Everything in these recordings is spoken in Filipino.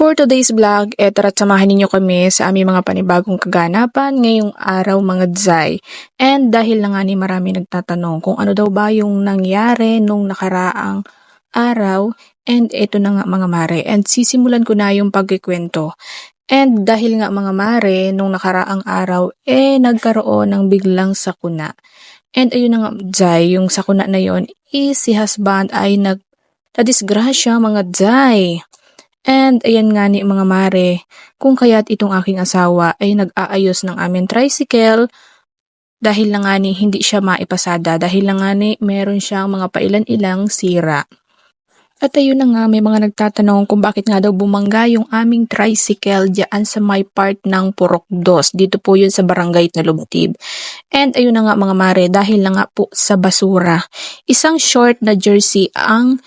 For today's vlog, eto at samahan ninyo kami sa aming mga panibagong kaganapan ngayong araw mga dzay. And dahil na nga ni marami nagtatanong kung ano daw ba yung nangyari nung nakaraang araw, and eto na nga mga mare. And sisimulan ko na yung pagkikwento. And dahil nga mga mare, nung nakaraang araw, eh nagkaroon ng biglang sakuna. And ayun na nga, Jai, yung sakuna na yon is si husband ay nag nadisgrasya mga Jai. And ayan nga ni mga mare, kung kaya't itong aking asawa ay nag-aayos ng aming tricycle dahil na nga ni hindi siya maipasada dahil na nga ni meron siyang mga pailan-ilang sira. At ayun na nga, may mga nagtatanong kung bakit nga daw bumangga yung aming tricycle diyan sa may part ng Purok Dos. Dito po yun sa barangay Talubatib. And ayun na nga mga mare, dahil na nga po sa basura. Isang short na jersey ang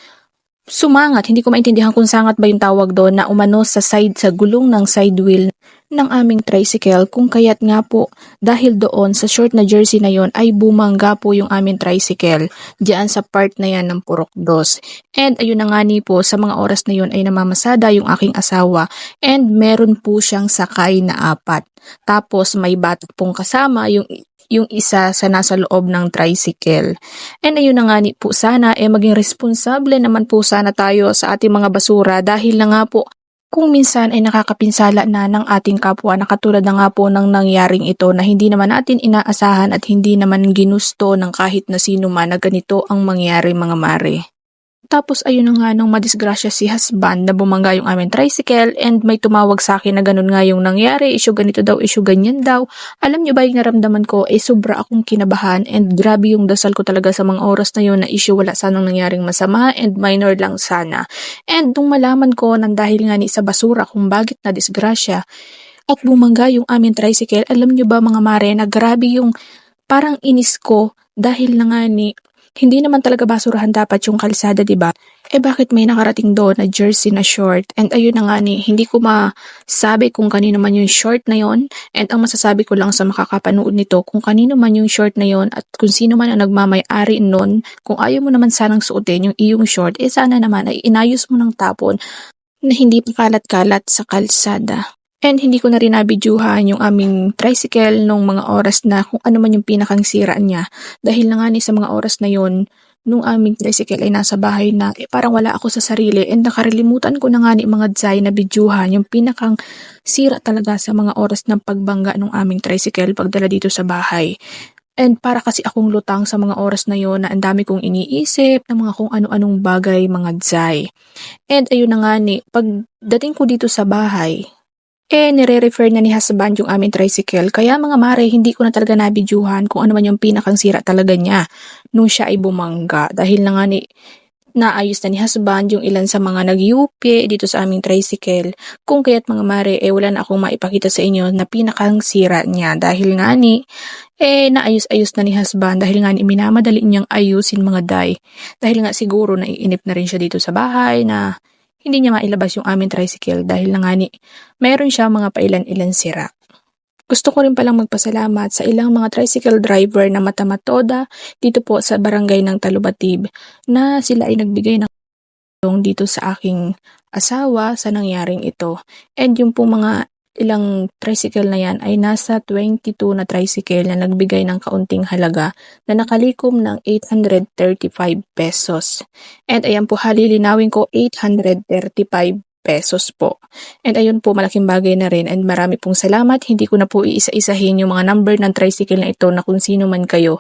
sumangat, hindi ko maintindihan kung sangat ba yung tawag doon na umano sa side sa gulong ng side wheel ng aming tricycle kung kaya't nga po dahil doon sa short na jersey na yon ay bumangga po yung aming tricycle diyan sa part na yan ng Purok Dos. And ayun na nga ni po sa mga oras na yon ay namamasada yung aking asawa and meron po siyang sakay na apat. Tapos may bata pong kasama yung yung isa sa nasa loob ng tricycle. And ayun na nga ni po sana, eh maging responsable naman po sana tayo sa ating mga basura dahil na nga po kung minsan ay nakakapinsala na ng ating kapwa na katulad na nga po ng nangyaring ito na hindi naman natin inaasahan at hindi naman ginusto ng kahit na sino man na ganito ang mangyari mga mare. Tapos ayun na nga nung madisgrasya si husband na bumangga yung aming tricycle and may tumawag sa akin na ganun nga yung nangyari, issue ganito daw, issue ganyan daw. Alam nyo ba yung naramdaman ko, eh sobra akong kinabahan and grabe yung dasal ko talaga sa mga oras na yun na issue wala sanang nangyaring masama and minor lang sana. And nung malaman ko nang dahil nga ni sa basura kung bakit na disgrasya at bumangga yung aming tricycle, alam nyo ba mga mare na grabe yung parang inis ko dahil na nga ni hindi naman talaga basurahan dapat yung kalsada, 'di ba? Eh bakit may nakarating doon na jersey na short? And ayun na nga ni, hindi ko masabi kung kanino man yung short na yon. And ang masasabi ko lang sa makakapanood nito, kung kanino man yung short na yon at kung sino man ang nagmamay-ari nun, kung ayaw mo naman sanang suotin yung iyong short, eh sana naman ay inayos mo ng tapon na hindi pakalat-kalat sa kalsada. And hindi ko na rin nabidyuhan yung aming tricycle nung mga oras na kung ano man yung pinakang sira niya. Dahil na nga ni sa mga oras na yon nung aming tricycle ay nasa bahay na, eh, parang wala ako sa sarili and nakarilimutan ko na nga ni mga dzay na bidyuhan yung pinakang sira talaga sa mga oras ng pagbangga ng aming tricycle pagdala dito sa bahay. And para kasi akong lutang sa mga oras na yon na ang dami kong iniisip ng mga kung ano-anong bagay mga dzay. And ayun na nga ni, pagdating ko dito sa bahay, eh, nire-refer na ni husband yung aming tricycle. Kaya mga mare, hindi ko na talaga nabidyuhan kung ano man yung pinakang sira talaga niya nung siya ay bumangga. Dahil na nga ni, naayos na ni husband yung ilan sa mga nag dito sa aming tricycle. Kung kaya't mga mare, eh wala na akong maipakita sa inyo na pinakang sira niya. Dahil nga ni, eh naayos-ayos na ni husband dahil nga ni minamadali niyang ayusin mga day. Dahil nga siguro naiinip na rin siya dito sa bahay na hindi niya mailabas yung aming tricycle dahil na nga ni meron siya mga pailan-ilan sira. Gusto ko rin palang magpasalamat sa ilang mga tricycle driver na matamatoda dito po sa barangay ng Talubatib na sila ay nagbigay ng tulong dito sa aking asawa sa nangyaring ito. And yung po mga ilang tricycle na yan ay nasa 22 na tricycle na nagbigay ng kaunting halaga na nakalikom ng 835 pesos. And ayan po halilinawin ko 835 pesos po. And ayun po, malaking bagay na rin and marami pong salamat. Hindi ko na po iisa-isahin yung mga number ng tricycle na ito na kung sino man kayo.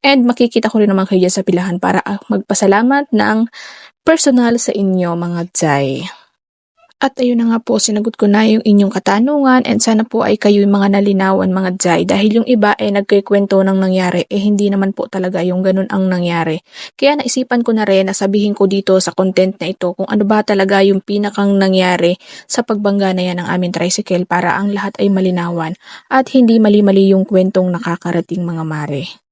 And makikita ko rin naman kayo sa pilahan para ah, magpasalamat ng personal sa inyo mga Jai. At ayun na nga po, sinagot ko na yung inyong katanungan and sana po ay kayo yung mga nalinawan mga Jai dahil yung iba ay nagkikwento ng nangyari eh hindi naman po talaga yung ganun ang nangyari. Kaya naisipan ko na rin na sabihin ko dito sa content na ito kung ano ba talaga yung pinakang nangyari sa pagbangga na yan ng aming tricycle para ang lahat ay malinawan at hindi mali-mali yung kwentong nakakarating mga mare.